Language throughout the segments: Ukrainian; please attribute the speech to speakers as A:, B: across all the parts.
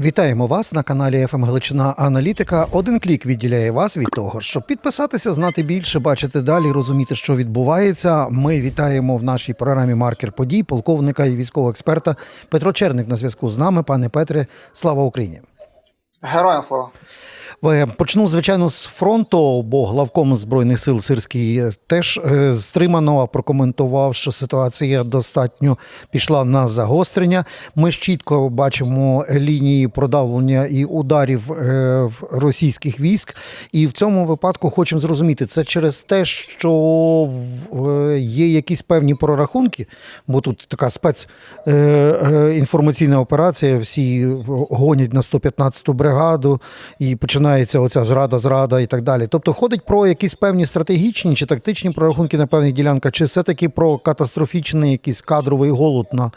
A: Вітаємо вас на каналі «ФМ Галичина Аналітика. Один клік відділяє вас від того, щоб підписатися, знати більше, бачити далі, розуміти, що відбувається. Ми вітаємо в нашій програмі Маркер подій полковника і військового експерта Петро Черник на зв'язку з нами. Пане Петре, слава Україні!
B: Героям слава.
A: Е, Почну, звичайно, з фронту, бо главком Збройних сил Сирський теж е, стримано прокоментував, що ситуація достатньо пішла на загострення. Ми ж чітко бачимо лінії продавлення і ударів е, російських військ. І в цьому випадку хочемо зрозуміти, це через те, що є якісь певні прорахунки, бо тут така спецінформаційна операція, всі гонять на 115-ту бригаду і починається оця зрада, зрада і так далі. Тобто ходить про якісь певні стратегічні чи тактичні прорахунки на певних ділянках, чи все-таки про катастрофічний якийсь кадровий голод на,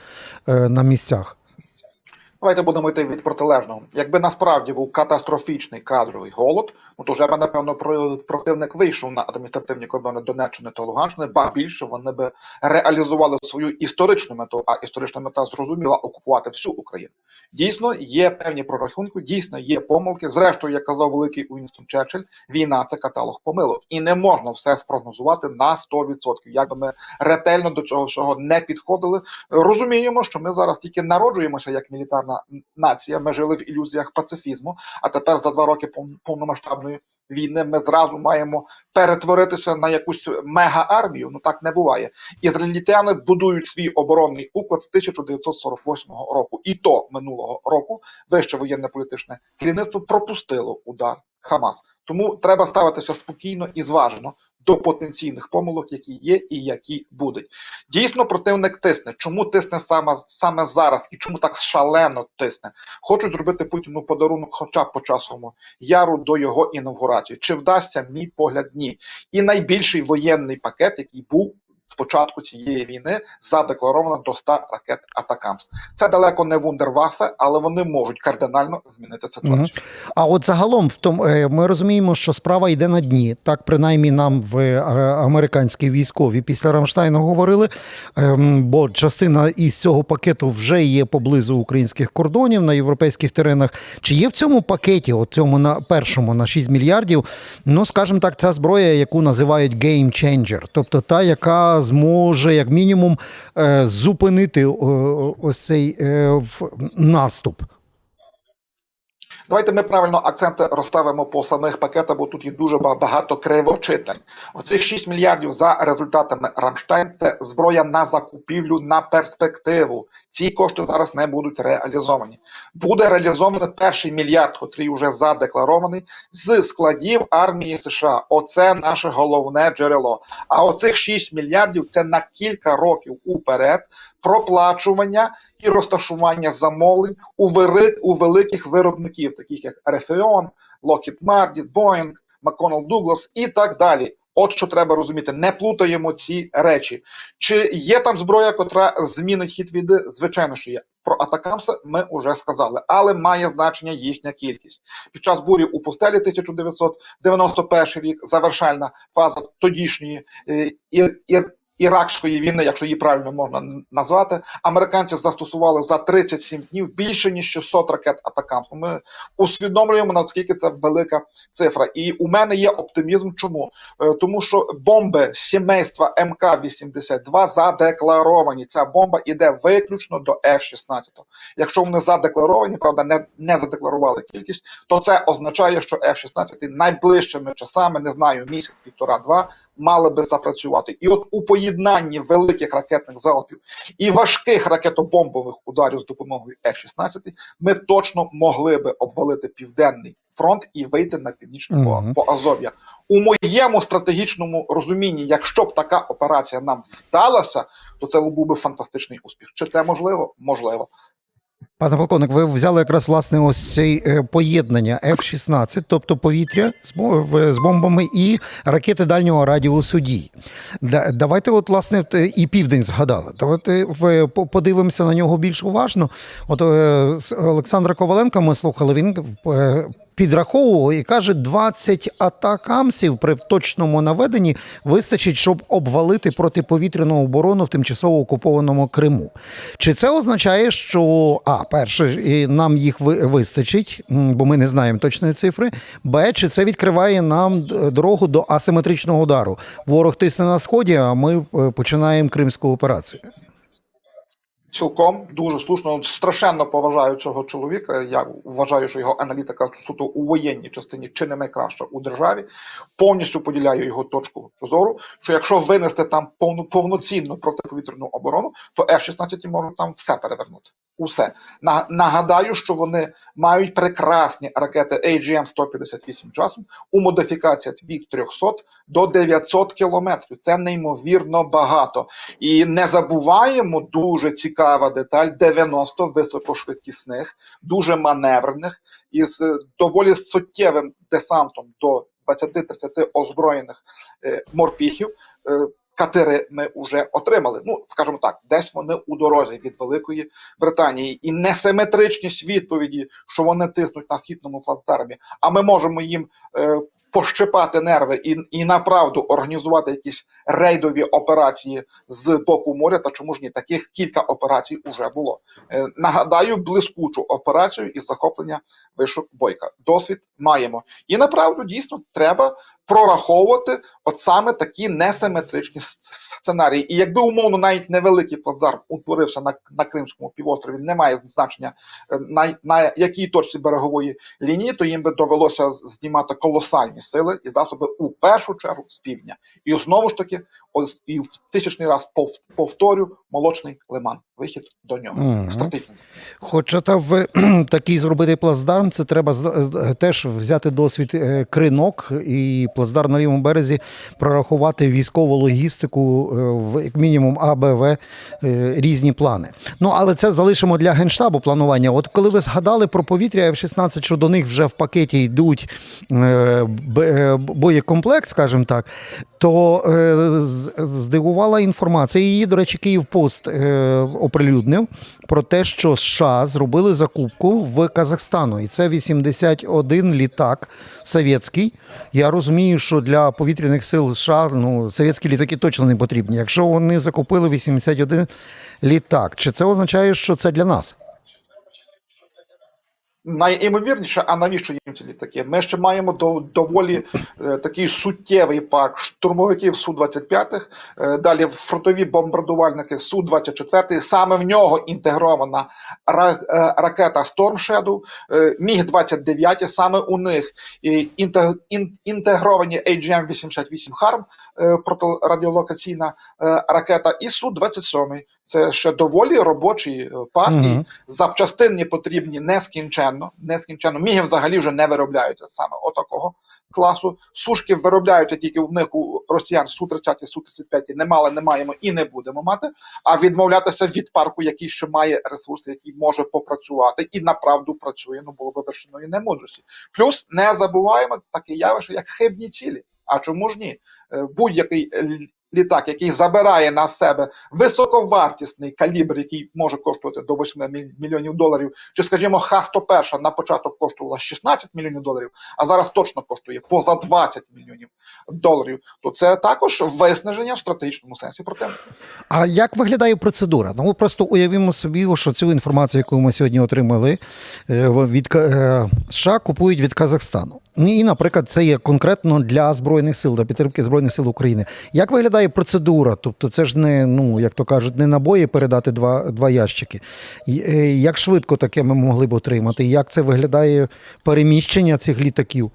A: е, на місцях?
B: Давайте будемо йти від протилежного. Якби насправді був катастрофічний кадровий голод, ну то вже б, напевно, про- противник вийшов на адміністративні кордони Донеччини та Луганщини, ба більше вони би реалізували свою історичну мету, а історична мета зрозуміла окупувати всю Україну. Дійсно, є певні прорахунки, дійсно є помилки. Зрештою, як казав великий Уінстон Черчилль, війна це каталог помилок, і не можна все спрогнозувати на 100%. Якби ми ретельно до цього всього не підходили, розуміємо, що ми зараз тільки народжуємося як мілітарна нація. Ми жили в ілюзіях пацифізму, а тепер за два роки пов- повномасштабної війни ми зразу маємо перетворитися на якусь мега-армію. Ну так не буває. Ізраїльтяни будують свій оборонний уклад з 1948 року, і то минулого року вище воєнне політичне керівництво пропустило удар Хамас. Тому треба ставитися спокійно і зважено до потенційних помилок, які є і які будуть. Дійсно, противник тисне. Чому тисне саме, саме зараз і чому так шалено тисне? Хочуть зробити Путіну подарунок, хоча б по часовому яру до його інавгурації. Чи вдасться мій погляд? Ні. І найбільший воєнний пакет, який був. З початку цієї війни задекларовано до 100 ракет Атакамс. Це далеко не вундервафе, але вони можуть кардинально змінити ситуацію.
A: А от загалом, в тому е, ми розуміємо, що справа йде на дні. Так, принаймні, нам в е, американські військові після Рамштайну говорили. Ем, Бо частина із цього пакету вже є поблизу українських кордонів на європейських теренах. Чи є в цьому пакеті, от цьому на першому на 6 мільярдів, ну скажімо так, ця зброя, яку називають game changer, тобто та, яка зможе як мінімум е, зупинити е, ось цей е, наступ.
B: Давайте ми правильно акценти розставимо по самих пакетах, бо тут є дуже багато кривочитань. Оцих 6 мільярдів за результатами Рамштайн це зброя на закупівлю на перспективу. Ці кошти зараз не будуть реалізовані. Буде реалізований перший мільярд, котрий вже задекларований, з складів армії США. Оце наше головне джерело. А оцих 6 мільярдів це на кілька років уперед проплачування і розташування замовлень у, вери, у великих виробників, таких як Raytheon, Lockheed Martin, Boeing, McConnell Douglas і так далі. От що треба розуміти, не плутаємо ці речі. Чи є там зброя, котра змінить хід війни? Звичайно, що є. Про атакамси ми вже сказали, але має значення їхня кількість. Під час бурі у пустелі 1991 рік завершальна фаза тодішньої е, і, і, Іракської війни, якщо її правильно можна назвати, американці застосували за 37 днів більше ніж 600 ракет Атакамс. Ми усвідомлюємо наскільки це велика цифра. І у мене є оптимізм. Чому? Е, Тому що бомби сімейства МК-82 задекларовані. Ця бомба іде виключно до F-16. Якщо вони задекларовані, правда, не, не задекларували кількість, то це означає, що F-16 найближчими часами, не знаю, місяць, півтора-два, мали би запрацювати. І от у поєднанні великих ракетних залпів і важких ракетобомбових ударів з допомогою F-16 ми точно могли би обвалити південний фронт і вийти на північне по,
A: Мгм.
B: по Азов'я. У моєму стратегічному розумінні, якщо б така операція нам вдалася, то це був би фантастичний успіх. Чи це можливо? Можливо.
A: Пане полковник, ви взяли якраз власне ось цей е, поєднання F-16, тобто повітря з бо- з бомбами і ракети дальнього радіусу дій. Давайте, от власне, і південь згадали. Давайте подивимося на нього більш уважно. От е, Олександра Коваленка ми слухали. Він е, підраховував і каже, 20 атакамсів при точному наведенні вистачить, щоб обвалити протиповітряну оборону в тимчасово окупованому Криму. Чи це означає, що а, перше, нам їх ви- вистачить, бо ми не знаємо точної цифри. Б, чи це відкриває нам дорогу до асиметричного удару? Ворог тисне на сході, а ми е, починаємо кримську операцію.
B: Цілком дуже слушно, страшенно поважаю цього чоловіка. Я вважаю, що його аналітика суто у воєнній частині чи не найкраща у державі. Повністю поділяю його точку зору. Що якщо винести там повну повноцінну протиповітряну оборону, то F-16 можуть там все перевернути. Усе На- нагадаю, що вони мають прекрасні ракети AGM-158 часом у модифікаціях від 300 до 900 кілометрів. Це неймовірно багато. І не забуваємо дуже цікава деталь: 90 високошвидкісних, дуже маневрених із е, доволі суттєвим десантом до 20-30 озброєних е, морпіхів. Катери ми вже отримали. Ну, скажімо так, десь вони у дорозі від Великої Британії, і несиметричність відповіді, що вони тиснуть на східному плацдармі, а ми можемо їм е, пощипати нерви і, і направду організувати якісь рейдові операції з боку моря. Та чому ж ні? Таких кілька операцій уже було. Е, нагадаю, блискучу операцію із захоплення вишок бойка. Досвід маємо. І направду дійсно треба прораховувати от саме такі несиметричні сценарії. І якби умовно навіть невеликий плацдарм утворився на, на Кримському півострові, не має значення е, на, на якій точці берегової лінії, то їм би довелося знімати колосальні сили і засоби у першу чергу з півдня. І знову ж таки, ось і в тисячний раз пов- повторю, молочний лиман. Вихід до нього.
A: Мгм.
B: Стратегічний.
A: Хочете в такий зробити плацдарм, це треба е, теж взяти досвід е, кринок і плацдарм на лівому березі прорахувати військову логістику, е, в як мінімум АБВ, різні плани. Ну але це залишимо для генштабу планування. От коли ви згадали про повітря F-16, що до них вже в пакеті йдуть боєкомплект, скажімо так, то здивувала інформація. Її, до речі, Київпост е, оприлюднив про те, що США зробили закупку в Казахстану, і це 81 літак совєтський. Я розумію, що для повітряних сил США ну, совєтські літаки точно не потрібні. Якщо вони закупили 81 літак, чи це означає, що це для нас?
B: Найімовірніше, а навіщо їм ці літаки? Ми ще маємо до, доволі е, такий суттєвий парк штурмовиків Су-25, е, далі фронтові бомбардувальники Су-24, саме в нього інтегрована е, ракета Storm Shadow, е, Міг-29, саме у них. Інтегровані AGM-88 HARM, протирадіолокаційна е, ракета, і Су-27. Це ще доволі робочий партії.
A: Угу.
B: Запчастини потрібні нескінченно, нескінченно. Міги взагалі вже не виробляються саме отакого класу. Сушки виробляють тільки в них у росіян Су-30, Су-35 не мали, не маємо і не будемо мати. А відмовлятися від парку, який ще має ресурси, який може попрацювати і направду працює, ну було б вершиною немудрості. Плюс не забуваємо таке явище, як хибні цілі. А чому ж ні? Е, Будь-який літак, який забирає на себе високовартісний калібр, який може коштувати до 8 мільйонів доларів, чи, скажімо, Х-101 на початок коштувала 16 мільйонів доларів, а зараз точно коштує поза 20 мільйонів доларів, то це також виснаження в стратегічному сенсі противника.
A: А як виглядає процедура? Ну, ми просто уявімо собі, що цю інформацію, яку ми сьогодні отримали е, від е, США, купують від Казахстану. І, наприклад, це є конкретно для збройних сил, для підтримки збройних сил України. Як виглядає процедура? Тобто, це ж не ну як то кажуть, не набої передати два, два ящики. Е, Як швидко таке ми могли б отримати? Як це виглядає переміщення цих літаків?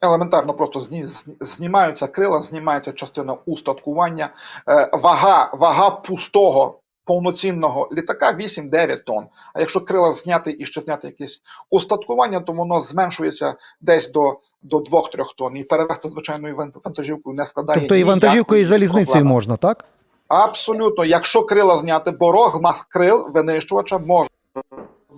B: Елементарно просто зні, зні- знімаються крила, знімається частина устаткування. Е, вага, вага пустого повноцінного літака 8-9 тонн. А якщо крила зняти і ще зняти якесь устаткування, то воно зменшується десь до, до 2-3 тонн. І перевезти звичайною вант- вантажівкою не складає.
A: Тобто і вантажівкою, і залізницею можна, так?
B: Абсолютно, якщо крила зняти, бо рогмах крил винищувача може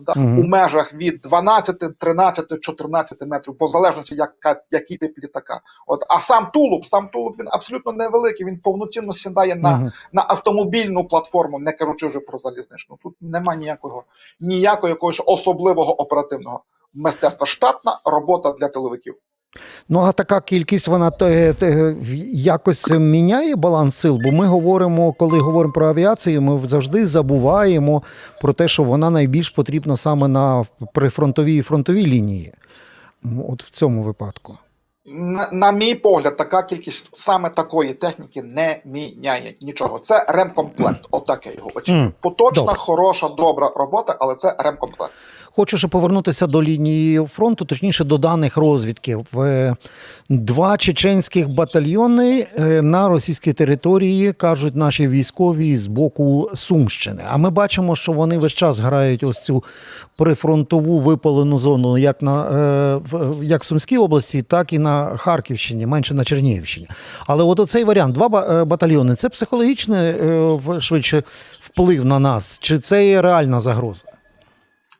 B: да,
A: Мгм.
B: у межах від 12, 13, 14 метрів, по залежності, яка, який тип літака. От, а сам тулуб, сам тулуб він абсолютно невеликий, він повноцінно сідає на, на автомобільну платформу, не кажучи вже про залізничну. Тут немає ніякого, ніякого якогось особливого оперативного мистецтва штатна робота для тиловиків.
A: Ну а така кількість вона якось міняє баланс сил. Бо ми говоримо, коли говоримо про авіацію, ми завжди забуваємо про те, що вона найбільш потрібна саме на прифронтовій і фронтовій лінії. От в цьому випадку.
B: На, на мій погляд, така кількість саме такої техніки не міняє нічого. Це ремкомплект. Отаке його. Поточна,
A: Добре.
B: хороша, добра робота, але це ремкомплект.
A: Хочу ще повернутися до лінії фронту, точніше до даних розвідки. В е, два чеченських батальйони е, на російській території кажуть наші військові з боку Сумщини. А ми бачимо, що вони весь час грають ось цю прифронтову випалену зону, як на е, як в Сумській області, так і на Харківщині, менше на Чернігівщині. Але от оцей варіант, два ба- батальйони, це психологічний швидше вплив на нас, чи це є реальна загроза?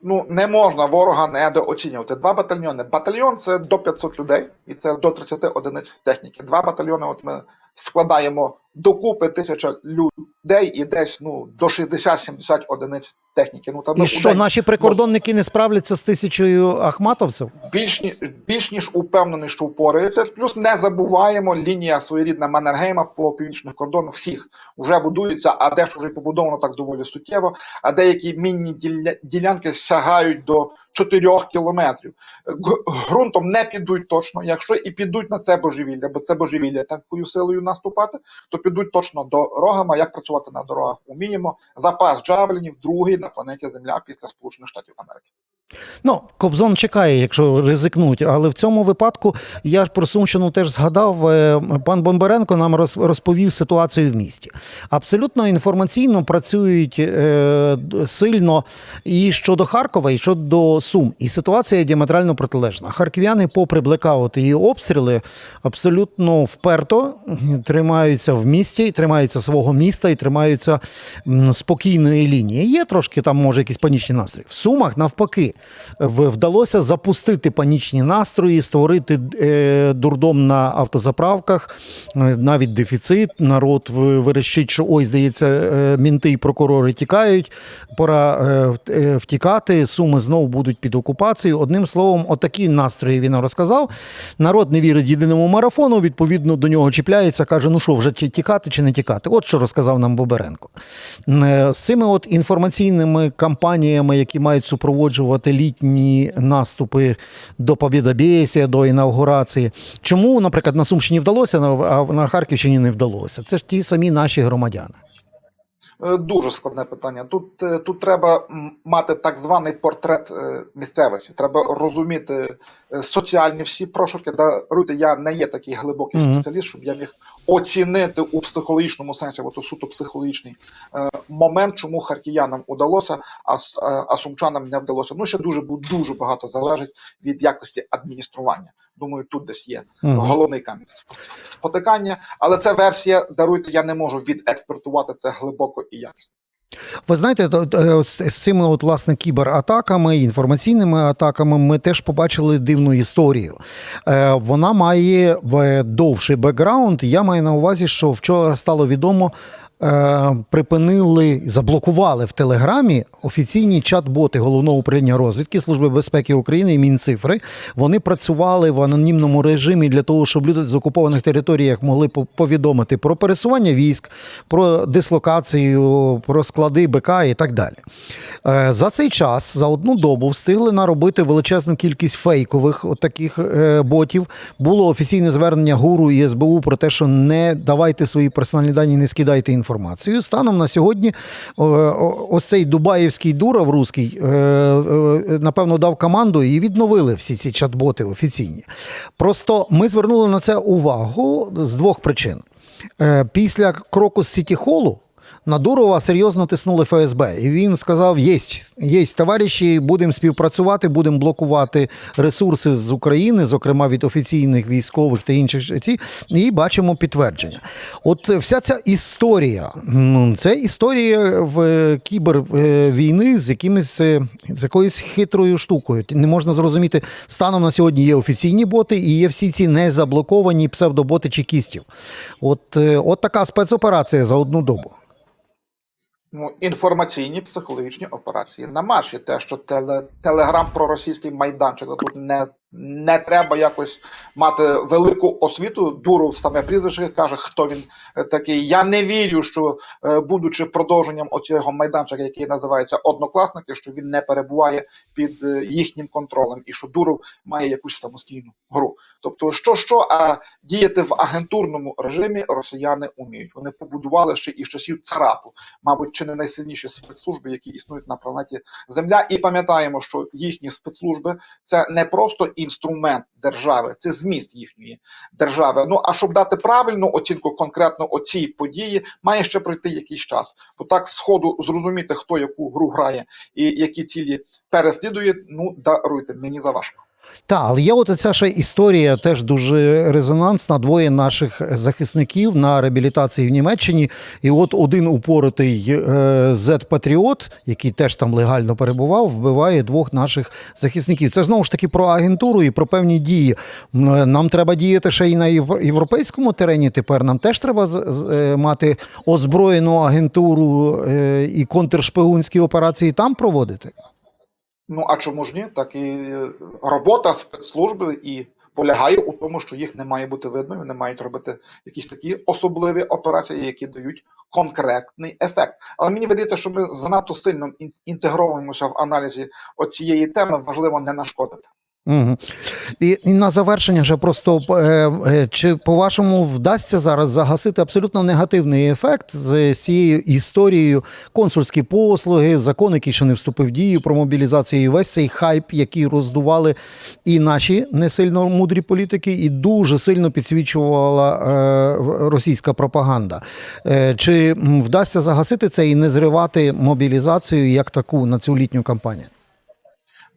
B: Ну не можна ворога недооцінювати. Два батальйони. Батальйон це до 500 людей, і це до 30 одиниць техніки. Два батальйони. От ми складаємо докупи тисяча людей і десь ну до 60-70 одиниць техніки. Ну там
A: І що наші прикордонники не справляться з тисячою ахматовців?
B: більш більш ніж упевнений, що впораються. Плюс не забуваємо лінія своєрідна Маннергейма по північних кордонах. Всіх вже будується, а дещо вже побудовано так доволі суттєво. А деякі мінні ділянки сягають до 4 кілометрів. Г- Ґрунтом не підуть точно. Якщо і підуть на це божевілля, бо це божевілля такою силою наступати, то підуть точно дорогами. Як працювати на дорогах? Уміємо. Запас джавелінів другий на планеті Земля після Сполучених Штатів Америки.
A: Ну, Кобзон чекає, якщо ризикнуть. Але в цьому випадку я про Сумщину теж згадав. е, Пан Бондаренко нам роз- розповів ситуацію в місті. Абсолютно інформаційно працюють е, сильно і щодо Харкова, і щодо Сум. І ситуація діаметрально протилежна. Харків'яни, попри блекаути і обстріли, абсолютно вперто тримаються в місті, тримаються свого міста і тримаються спокійної лінії. Є трошки там, може, якісь панічні настрої. В Сумах навпаки вдалося запустити панічні настрої, створити е, дурдом на автозаправках, е, навіть дефіцит. Народ верещить, що ой, здається, е, мінти і прокурори тікають. Пора втікати. Суми знову будуть під окупацією. Одним словом, отакі настрої він розказав. Народ не вірить єдиному марафону. Відповідно до нього чіпляється, каже: ну що, вже тікати чи не тікати? От що розказав нам Боберенко. З цими от інформаційними кампаніями, які мають супроводжувати літні наступи до Побєдобєсія, до інаугурації. Чому, наприклад, на Сумщині вдалося, а на Харківщині не вдалося? Це ж ті самі наші громадяни.
B: Е, Дуже складне питання. Тут, е, тут треба мати так званий портрет е, місцевості. Треба розуміти соціальні всі прошарки. Даруйте, я не є такий глибокий спеціаліст, щоб я міг оцінити у психологічному сенсі, бо то суто психологічний е, момент, чому харкіянам удалося, а, а, а сумчанам не вдалося. Ну ще дуже дуже багато залежить від якості адміністрування. Думаю, тут десь є головний камінь сп- сп- спотикання. Але це версія, даруйте, я не можу відекспертувати це глибоко і якісно.
A: Ви знаєте, е, з цими от, власне кібератаками, інформаційними атаками ми теж побачили дивну історію. Е, Вона має в- довший бекграунд. Я маю на увазі, що вчора стало відомо. Е, Припинили, заблокували в Телеграмі офіційні чат-боти головного управління розвідки Служби безпеки України і Мінцифри. Вони працювали в анонімному режимі для того, щоб люди з окупованих територіях могли повідомити про пересування військ, про дислокацію, про склади БК і так далі. Е, За цей час, за одну добу, встигли наробити величезну кількість фейкових таких е, ботів. Було офіційне звернення ГУРу і СБУ про те, що не давайте свої персональні дані, не скидайте інформацію. Станом на сьогодні е, ось цей дубаївський дуров руський, е, е, напевно, дав команду і відновили всі ці чат-боти офіційні. Просто ми звернули на це увагу з двох причин. Після кроку з Сіті Холу на Дурова серйозно тиснули ФСБ, і він сказав: єсть, єсть, товариші, будемо співпрацювати, будемо блокувати ресурси з України, зокрема від офіційних військових та інших ці, і бачимо підтвердження. От вся ця історія, це історія в кібервійни з якимись е, з якоюсь хитрою штукою. Не можна зрозуміти, станом на сьогодні є офіційні боти і є всі ці незаблоковані псевдоботи чекістів. От, е, от така спецоперація за одну добу.
B: Ну, інформаційні психологічні операції на марші. Те, що теле, телеграм про російський майданчик тут не, не треба якось мати велику освіту. Дуров саме прізвище каже, хто він е, такий. Я не вірю, що е, будучи продовженням оцього майданчика, який називається однокласники, що він не перебуває під е, їхнім контролем, і що Дуров має якусь самостійну гру. Тобто, що що, а діяти в агентурному режимі росіяни уміють. Вони побудували ще із часів царапу, мабуть, чи не найсильніші спецслужби, які існують на планеті Земля. І пам'ятаємо, що їхні спецслужби це не просто інструмент держави, це зміст їхньої держави. Ну а щоб дати правильну оцінку конкретно оцій події, має ще пройти якийсь час. Бо так сходу зрозуміти, хто яку гру грає і які цілі переслідує. Ну даруйте мені за важко.
A: Так, але є от ця ще історія теж дуже резонансна. Двоє наших захисників на реабілітації в Німеччині. І от один упоротий е, Z-патріот, який теж там легально перебував, вбиває двох наших захисників. Це знову ж таки про агентуру і про певні дії. Нам треба діяти ще і на євро- європейському терені. Тепер нам теж треба е, мати озброєну агентуру е, і контршпигунські операції там проводити.
B: Ну а чому ж ні? Так і е, робота спецслужби і полягає у тому, що їх не має бути видно, вони мають робити якісь такі особливі операції, які дають конкретний ефект. Але мені видається, що ми занадто сильно ін- інтегровуємося в аналізі оцієї теми, важливо не нашкодити.
A: Угу. І, і на завершення вже просто е, е, чи по-вашому вдасться зараз загасити абсолютно негативний ефект з цією історією консульські послуги, закон, який ще не вступив в дію про мобілізацію, і весь цей хайп, який роздували і наші не сильно мудрі політики, і дуже сильно підсвічувала е, російська пропаганда. Е, чи вдасться загасити це і не зривати мобілізацію як таку на цю літню кампанію?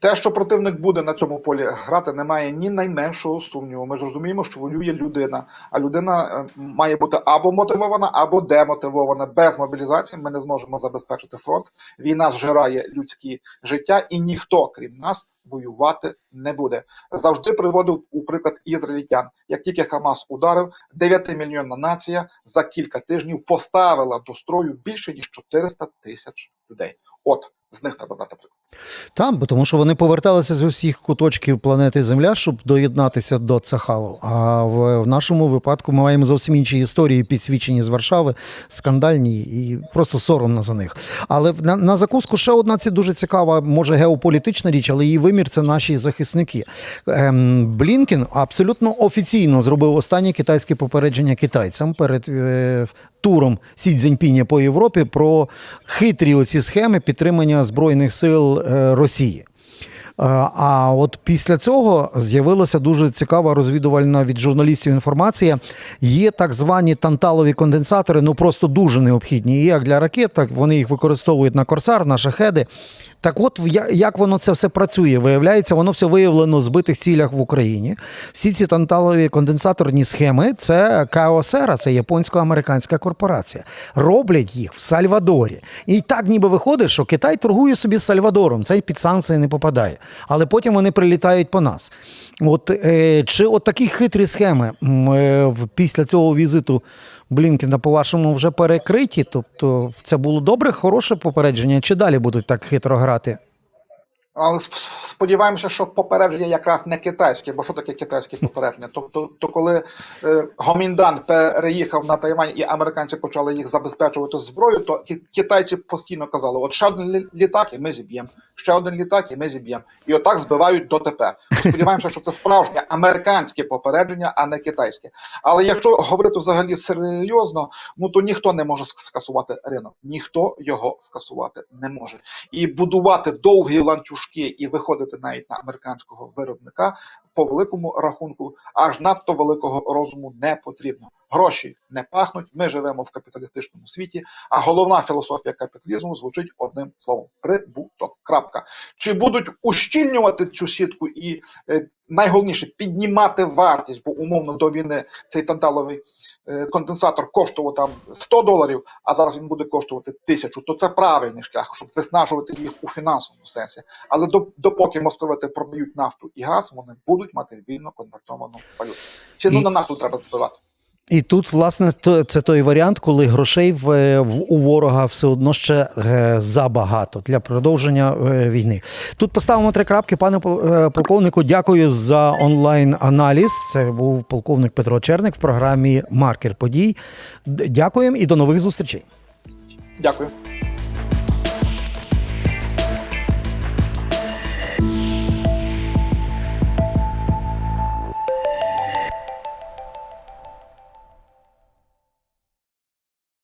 B: Те, що противник буде на цьому полі грати, немає ні найменшого сумніву. Ми ж розуміємо, що воює людина, а людина е, має бути або мотивована, або демотивована. Без мобілізації ми не зможемо забезпечити фронт. Війна зжирає людські життя, і ніхто, крім нас, воювати не буде. Завжди приводив у приклад ізраїльтян. Як тільки Хамас ударив, 9-мільйонна нація за кілька тижнів поставила до строю більше ніж 400 тисяч людей. От з них треба брати приклад.
A: Там, бо тому що вони поверталися з усіх куточків планети Земля, щоб доєднатися до Цахалу. А в, в нашому випадку ми маємо зовсім інші історії, підсвічені з Варшави, скандальні і просто соромно за них. Але на, на закуску ще одна це дуже цікава, може геополітична річ, але її вимір це наші захисники. Ем, Блінкен абсолютно офіційно зробив останнє китайське попередження китайцям перед е, туром Сі Цзіньпіня по Європі про хитрі оці схеми підтримання збройних сил е, Росії. Е, А от після цього з'явилася дуже цікава розвідувальна від журналістів інформація. Є так звані танталові конденсатори, ну просто дуже необхідні. І як для ракет, так вони їх використовують на корсар, на шахеди. Так от як воно це все працює? Виявляється, воно все виявлено в збитих цілях в Україні. Всі ці танталові конденсаторні схеми це Каосера, це японсько-американська корпорація. Роблять їх в Сальвадорі. І так ніби виходить, що Китай торгує собі з Сальвадором, цей під санкції не попадає. Але потім вони прилітають по нас. От е, чи от такі хитрі схеми е, після цього візиту Блінкена, по-вашому, вже перекриті? Тобто, це було добре, хороше попередження, чи далі будуть так хитро грати?
B: Але сп- сподіваємося, що попередження якраз не китайське, бо що таке китайське попередження? Тобто, то коли е, Гоміндан переїхав на Тайвань і американці почали їх забезпечувати зброєю, то ки- китайці постійно казали: от ще один літак, і ми зіб'ємо, ще один літак, і ми зіб'ємо. І отак збивають дотепер. Сподіваємося, що це справжнє американське попередження, а не китайське. Але якщо говорити взагалі серйозно, ну то ніхто не може скасувати ринок, ніхто його скасувати не може і будувати довгі ланцюжки і виходити навіть на американського виробника по великому рахунку аж надто великого розуму не потрібно. Гроші не пахнуть. Ми живемо в капіталістичному світі. А головна філософія капіталізму звучить одним словом: прибуток. Крапка. Чи будуть ущільнювати цю сітку і е, найголовніше піднімати вартість, бо умовно до війни цей танталовий е, конденсатор коштував там 100 доларів, а зараз він буде коштувати тисячу, то це правильний шлях, щоб виснажувати їх у фінансовому сенсі. Але до, допоки московити продають нафту і газ, вони будуть мати вільно конвертовану валюту. Ціну
A: І-
B: на нафту треба збивати.
A: І тут, власне, то- це той варіант, коли грошей в, в у ворога все одно ще е, забагато для продовження е, війни. Тут поставимо три крапки. Пане е, полковнику, дякую за онлайн-аналіз. Це був полковник Петро Черник в програмі Маркер подій. Дякуємо і до нових зустрічей.
B: Дякую.